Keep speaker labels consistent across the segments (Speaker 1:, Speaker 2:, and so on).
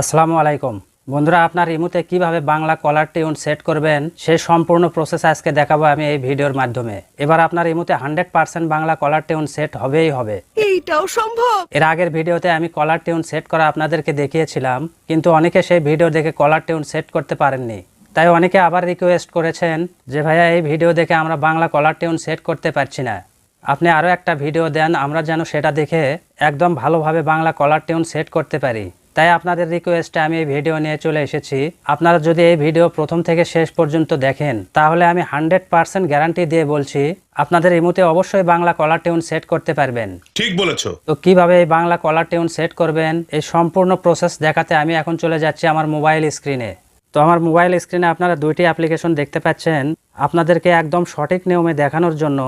Speaker 1: আসসালামু আলাইকুম। বন্ধুরা আপনার ইমুতে কীভাবে বাংলা কলার টিউন সেট করবেন সেই সম্পূর্ণ প্রসেস আজকে দেখাবো আমি এই ভিডিওর মাধ্যমে। এবার আপনার ইমুতে hundred percent Bangla caller tune set হবেই হবে।
Speaker 2: এইটাও সম্ভব?
Speaker 1: এর আগের ভিডিওতে আমি কলার টিউন সেট করা আপনাদেরকে দেখিয়েছিলাম কিন্তু অনেকে সেই ভিডিও দেখে কলার টিউন সেট করতে পারেননি। তাই অনেকে আবার রিকোয়েস্ট করেছেন যে ভাইয়া এই ভিডিও দেখে আমরা বাংলা কলার টিউন সেট করতে পারছি না। আপনি আরও একটা ভিডিও দেন আমরা যেন সেটা দেখে একদম ভালোভাবে বাংলা কলার টিউন সেট করতে পারি। তাই আপনাদের রিকোয়েস্টে আমি এই ভিডিও নিয়ে চলে এসেছি। আপনারা যদি এই ভিডিও প্রথম থেকে শেষ পর্যন্ত দেখেন তাহলে আমি হান্ড্রেড পার্সেন্ট গ্যারান্টি দিয়ে বলছি আপনাদের ইমুতে অবশ্যই বাংলা কলার টিউন সেট করতে পারবেন।
Speaker 3: ঠিক বলেছ।
Speaker 1: তো কীভাবে এই বাংলা কলার টিউন সেট করবেন? এই সম্পূর্ণ প্রসেস দেখাতে আমি এখন চলে যাচ্ছি আমার মোবাইল স্ক্রিনে তো আমার মোবাইল স্ক্রিনে আপনারা দুইটি অ্যাপ্লিকেশন দেখতে পাচ্ছেন। আপনাদেরকে একদম সঠিক নিয়মে দেখানোর জন্য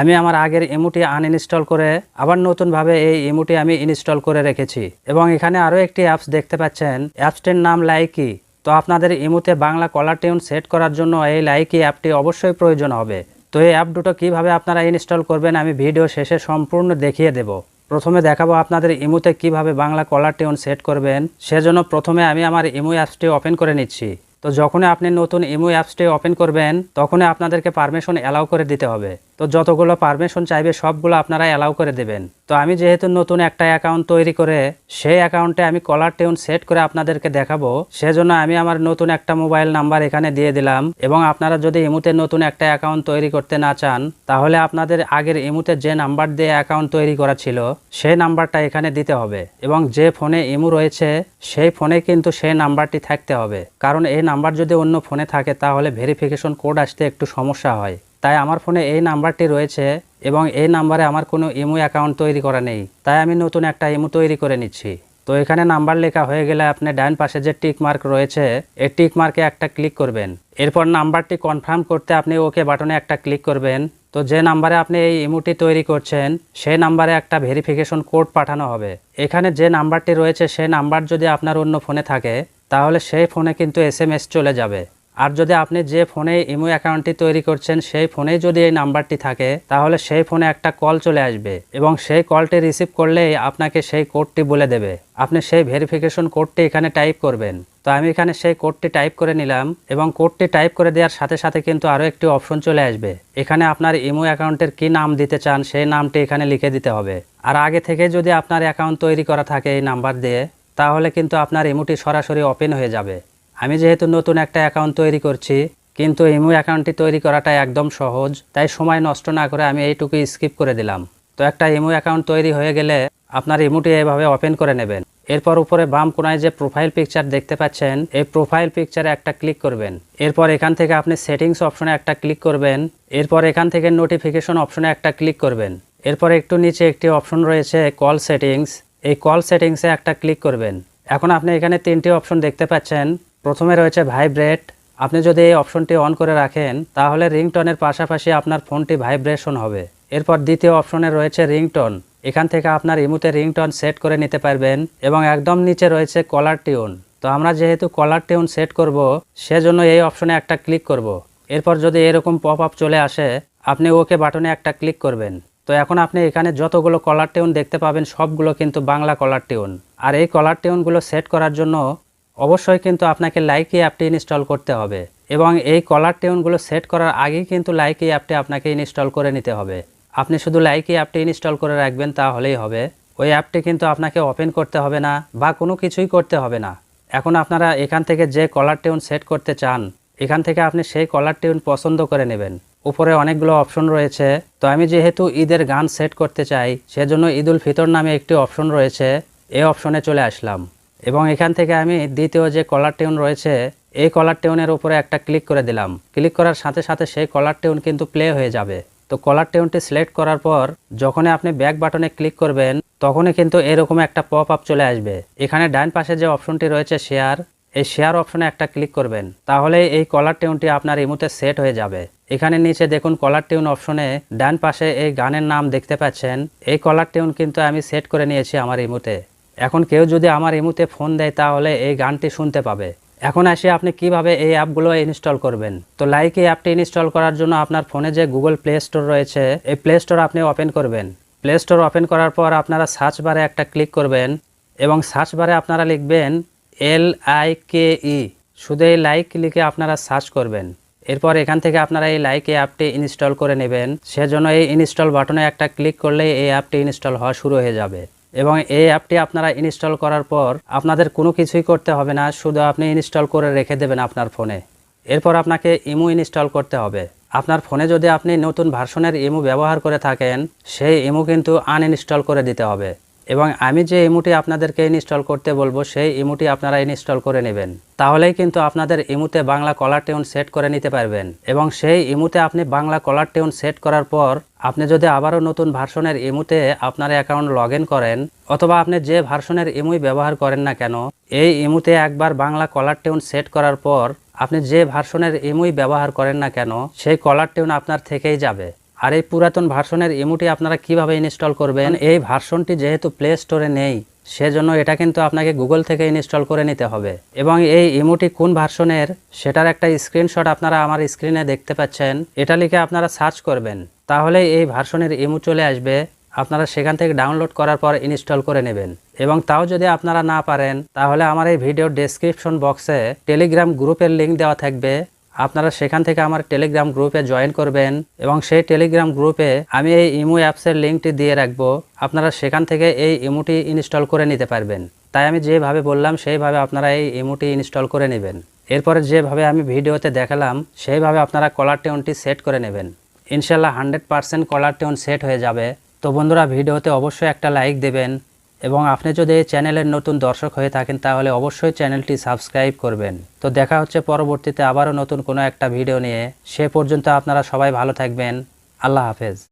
Speaker 1: আমি আমার আগের ইমুটি আনইনস্টল করে আবার নতুনভাবে এই ইমুটি আমি ইনস্টল করে রেখেছি। এবং এখানে আরও একটি অ্যাপস দেখতে পাচ্ছেন। অ্যাপসটির নাম লাইকি। তো আপনাদের ইমুতে বাংলা কলার টিউন সেট করার জন্য এই লাইকি অ্যাপটি অবশ্যই প্রয়োজন হবে। তো এই অ্যাপ দুটো কীভাবে আপনারা ইনস্টল করবেন আমি ভিডিও শেষে সম্পূর্ণ দেখিয়ে দেব। প্রথমে দেখাবো আপনাদের ইমুতে কীভাবে বাংলা কলার টিউন সেট করবেন। সেজন্য প্রথমে আমি আমার ইমু অ্যাপসটি ওপেন করে নিচ্ছি। তো যখনই আপনি নতুন ইমু অ্যাপসটি ওপেন করবেন, তখনই আপনাদেরকে পারমিশন অ্যালাউ করে দিতে হবে। তো যতগুলো পারমিশন চাইবে, সবগুলো আপনারা অ্যালাউ করে দেবেন। তো আমি যেহেতু নতুন একটা অ্যাকাউন্ট তৈরি করে, সেই অ্যাকাউন্টে আমি কলার টিউন সেট করে আপনাদেরকে দেখাবো। সেজন্য আমি আমার নতুন একটা মোবাইল নাম্বার এখানে দিয়ে দিলাম এবং আপনারা যদি ইমুতে নতুন একটা অ্যাকাউন্ট তৈরি করতে না চান, তাহলে আপনাদের আগের ইমুতে যে নাম্বার দিয়ে অ্যাকাউন্ট তৈরি করা ছিল, সেই নাম্বারটা এখানে দিতে হবে এবং যে ফোনে ইমু রয়েছে, সেই ফোনে কিন্তু সেই নাম্বারটি থাকতে হবে। কারণ এই নাম্বার যদি অন্য ফোনে থাকে, তাহলে ভেরিফিকেশন কোড আসতে একটু সমস্যা হয়। তাই আমার ফোনে এই নাম্বারটি রয়েছে এবং এই নাম্বারে আমার কোনো ইমু অ্যাকাউন্ট তৈরি করা নেই। তাই আমি নতুন একটা ইমু তৈরি করে নিচ্ছি। তো এখানে নাম্বার লেখা হয়ে গেলে আপনি ডান পাশে যে টিক মার্ক রয়েছে, এই টিক মার্কে একটা ক্লিক করবেন। এরপর নাম্বারটি কনফার্ম করতে আপনি ওকে বাটনে একটা ক্লিক করবেন। তো যে নাম্বারে আপনি এই ইমুটি তৈরি করছেন, সেই নাম্বারে একটা ভেরিফিকেশন কোড পাঠানো হবে। এখানে যে নাম্বারটি রয়েছে, সেই নাম্বার যদি আপনার অন্য ফোনে থাকে, তাহলে সেই ফোনে কিন্তু এস চলে যাবে। আর যদি আপনি যে ফোনে ইমো অ্যাকাউন্টটি তৈরি করছেন, সেই ফোনেই যদি এই নাম্বারটি থাকে, তাহলে সেই ফোনে একটা কল চলে আসবে এবং সেই কলটি রিসিভ করলেই আপনাকে সেই কোডটি বলে দেবে। আপনি সেই ভেরিফিকেশন কোডটি এখানে টাইপ করবেন। তো আমি এখানে সেই কোডটি টাইপ করে নিলাম এবং কোডটি টাইপ করে দেওয়ার সাথে সাথে কিন্তু আরও একটি অপশন চলে আসবে। এখানে আপনার ইমো অ্যাকাউন্টের কি নাম দিতে চান, সেই নামটি এখানে লিখে দিতে হবে। আর আগে থেকে যদি আপনার অ্যাকাউন্ট তৈরি করা থাকে এই নাম্বার দিয়ে, তাহলে কিন্তু আপনার ইমোটি সরাসরি ওপেন হয়ে যাবে। আমি যেহেতু নতুন একটা অ্যাকাউন্ট তৈরি করছি, কিন্তু ইমো অ্যাকাউন্টটি তৈরি করাটা একদম সহজ, তাই সময় নষ্ট না করে আমি এইটুকু স্কিপ করে দিলাম। তো একটা ইমো অ্যাকাউন্ট তৈরি হয়ে গেলে আপনার ইমোটি এভাবে ওপেন করে নেবেন। এরপর উপরে বাম কোনায় যে প্রোফাইল পিকচার দেখতে পাচ্ছেন, এই প্রোফাইল পিকচারে একটা ক্লিক করবেন। এরপর এখান থেকে আপনি সেটিংস অপশনে একটা ক্লিক করবেন। এরপর এখান থেকে নোটিফিকেশন অপশনে একটা ক্লিক করবেন। এরপর একটু নিচে একটি অপশন রয়েছে কল সেটিংস। এই কল সেটিংসে একটা ক্লিক করবেন। এখন আপনি এখানে তিনটি অপশন দেখতে পাচ্ছেন। প্রথমে রয়েছে ভাইব্রেট। আপনি যদি এই অপশনটি অন করে রাখেন, তাহলে রিংটনের পাশাপাশি আপনার ফোনটি ভাইব্রেশন হবে। এরপর দ্বিতীয় অপশনে রয়েছে রিংটন। এখান থেকে আপনার ইমুতে রিংটন সেট করে নিতে পারবেন এবং একদম নিচে রয়েছে কলার টিউন। তো আমরা যেহেতু কলার টিউন সেট করব, সেজন্য এই অপশনে একটা ক্লিক করব। এরপর যদি এরকম পপ আপ চলে আসে, আপনি ওকে বাটনে একটা ক্লিক করবেন। তো এখন আপনি এখানে যতগুলো কলার টিউন দেখতে পাবেন, সবগুলো কিন্তু বাংলা কলার টিউন। আর এই কলার টিউনগুলো সেট করার জন্য অবশ্যই কিন্তু আপনাকে লাইকি অ্যাপটি ইনস্টল করতে হবে এবং এই কলার টিউনগুলো সেট করার আগেই কিন্তু লাইকি অ্যাপটি আপনাকে ইনস্টল করে নিতে হবে। আপনি শুধু লাইকি অ্যাপটি ইনস্টল করে রাখবেন তাহলেই হবে। ওই অ্যাপটি কিন্তু আপনাকে ওপেন করতে হবে না বা কোনো কিছুই করতে হবে না। এখন আপনারা এখান থেকে যে কলার টিউন সেট করতে চান, এখান থেকে আপনি সেই কলার টিউন পছন্দ করে নেবেন। উপরে অনেকগুলো অপশন রয়েছে। তো আমি যেহেতু ঈদের গান সেট করতে চাই, সেজন্য ঈদুল ফিতর নামে একটি অপশন রয়েছে। এই অপশনে চলে আসলাম। এবং এখান থেকে আমি দ্বিতীয় যে কলার টিউন রয়েছে, এই কলার টিউনের উপরে একটা ক্লিক করে দিলাম। ক্লিক করার সাথে সাথে সেই কলার টিউন কিন্তু প্লে হয়ে যাবে। তো কলার টিউনটি সিলেক্ট করার পর, যখনই আপনি ব্যাক বাটনে ক্লিক করবেন, তখনই কিন্তু এরকম একটা পপ আপ চলে আসবে। এখানে ডান পাশে যে অপশনটি রয়েছে শেয়ার, এই শেয়ার অপশনে একটা ক্লিক করবেন। তাহলে এই কলার টিউনটি আপনার ইমুতে সেট হয়ে যাবে। এখানে নিচে দেখুন কলার টিউন অপশনে ডান পাশে এই গানের নাম দেখতে পাচ্ছেন। এই কলার টিউন কিন্তু আমি সেট করে নিয়েছি আমার ইমুতে। এখন কেউ যদি আমার ইমুতে ফোন দেয় তাহলে এই গানটি শুনতে পাবে। এখন আসি আপনি কীভাবে এই অ্যাপগুলো ইনস্টল করবেন। তো লাইক এই অ্যাপটি ইনস্টল করার জন্য আপনার ফোনে যে গুগল প্লে স্টোর রয়েছে, এই প্লে স্টোর আপনি ওপেন করবেন। প্লে স্টোর ওপেন করার পর আপনারা সার্চ বারে একটা ক্লিক করবেন এবং সার্চ বারে আপনারা লিখবেন এল আই কে ই। শুধু এই লাইক লিখে আপনারা সার্চ করবেন। এরপর এখান থেকে আপনারা এই লাইক এই অ্যাপটি ইনস্টল করে নেবেন। সেজন্য এই ইনস্টল বাটনে একটা ক্লিক করলেই এই অ্যাপটি ইনস্টল হওয়া শুরু হয়ে যাবে। এবং এই অ্যাপটি আপনারা ইনস্টল করার পর আপনাদের কোনো কিছুই করতে হবে না, শুধু আপনি ইনস্টল করে রেখে দেবেন আপনার ফোনে। এরপর আপনাকে ইমো ইনস্টল করতে হবে। আপনার ফোনে যদি আপনি নতুন ভার্সনের ইমো ব্যবহার করে থাকেন, সেই ইমো কিন্তু আনইনস্টল করে দিতে হবে। এবং আমি যে ইমুটি আপনাদেরকে ইনস্টল করতে বলব, সেই ইমুটি আপনারা ইনস্টল করে নেবেন। তাহলেই কিন্তু আপনাদের ইমুতে বাংলা কলার টিউন সেট করে নিতে পারবেন। এবং সেই ইমুতে আপনি বাংলা কলার টিউন সেট করার পর, আপনি যদি আবারও নতুন ভার্সনের ইমুতে আপনার অ্যাকাউন্ট লগ করেন, অথবা আপনি যে ভার্সনের ইমুই ব্যবহার করেন না কেন, এই ইমুতে একবার বাংলা কলার টিউন সেট করার পর, আপনি যে ভার্সনের ইমুই ব্যবহার করেন না কেন, সেই কলার টিউন আপনার থেকেই যাবে। আর এই পুরাতন ভার্সনের ইমুটি আপনারা কীভাবে ইনস্টল করবেন? এই ভার্সনটি যেহেতু প্লে স্টোরে নেই সেজন্য এটা কিন্তু আপনাকে গুগল থেকে ইনস্টল করে নিতে হবে। এবং এই ইমুটি কোন ভার্সনের সেটার একটা স্ক্রিনশট আপনারা আমার স্ক্রিনে দেখতে পাচ্ছেন। এটা লিখে আপনারা সার্চ করবেন। তাহলে এই ভার্সনের ইমু চলে আসবে। আপনারা সেখান থেকে ডাউনলোড করার পর ইনস্টল করে নেবেন। এবং তাও যদি আপনারা না পারেন তাহলে আমার এই ভিডিও ডেসক্রিপশন বক্সে টেলিগ্রাম গ্রুপের লিঙ্ক দেওয়া থাকবে। আপনারা সেখান থেকে আমার টেলিগ্রাম গ্রুপে জয়েন করবেন এবং সেই টেলিগ্রাম গ্রুপে আমি এই ইমু অ্যাপসের লিঙ্কটি দিয়ে রাখব। আপনারা সেখান থেকে এই ইমুটি ইনস্টল করে নিতে পারবেন। তাই আমি যেভাবে বললাম, সেইভাবে আপনারা এই ইমুটি ইনস্টল করে নেবেন। এরপরে যেভাবে আমি ভিডিওতে দেখালাম, সেইভাবে আপনারা কলার টিউনটি সেট করে নেবেন। ইনশাল্লাহ hundred percent caller tune set হয়ে যাবে। তো বন্ধুরা ভিডিওতে অবশ্যই একটা লাইক দেবেন। এবং আপনি যদি এই চ্যানেলের নতুন দর্শক হয়ে থাকেন, তাহলে অবশ্যই চ্যানেলটি সাবস্ক্রাইব করবেন। তো দেখা হচ্ছে পরবর্তীতে আবারও নতুন কোনো একটা ভিডিও নিয়ে। সে পর্যন্ত আপনারা সবাই ভালো থাকবেন। আল্লাহ হাফেজ।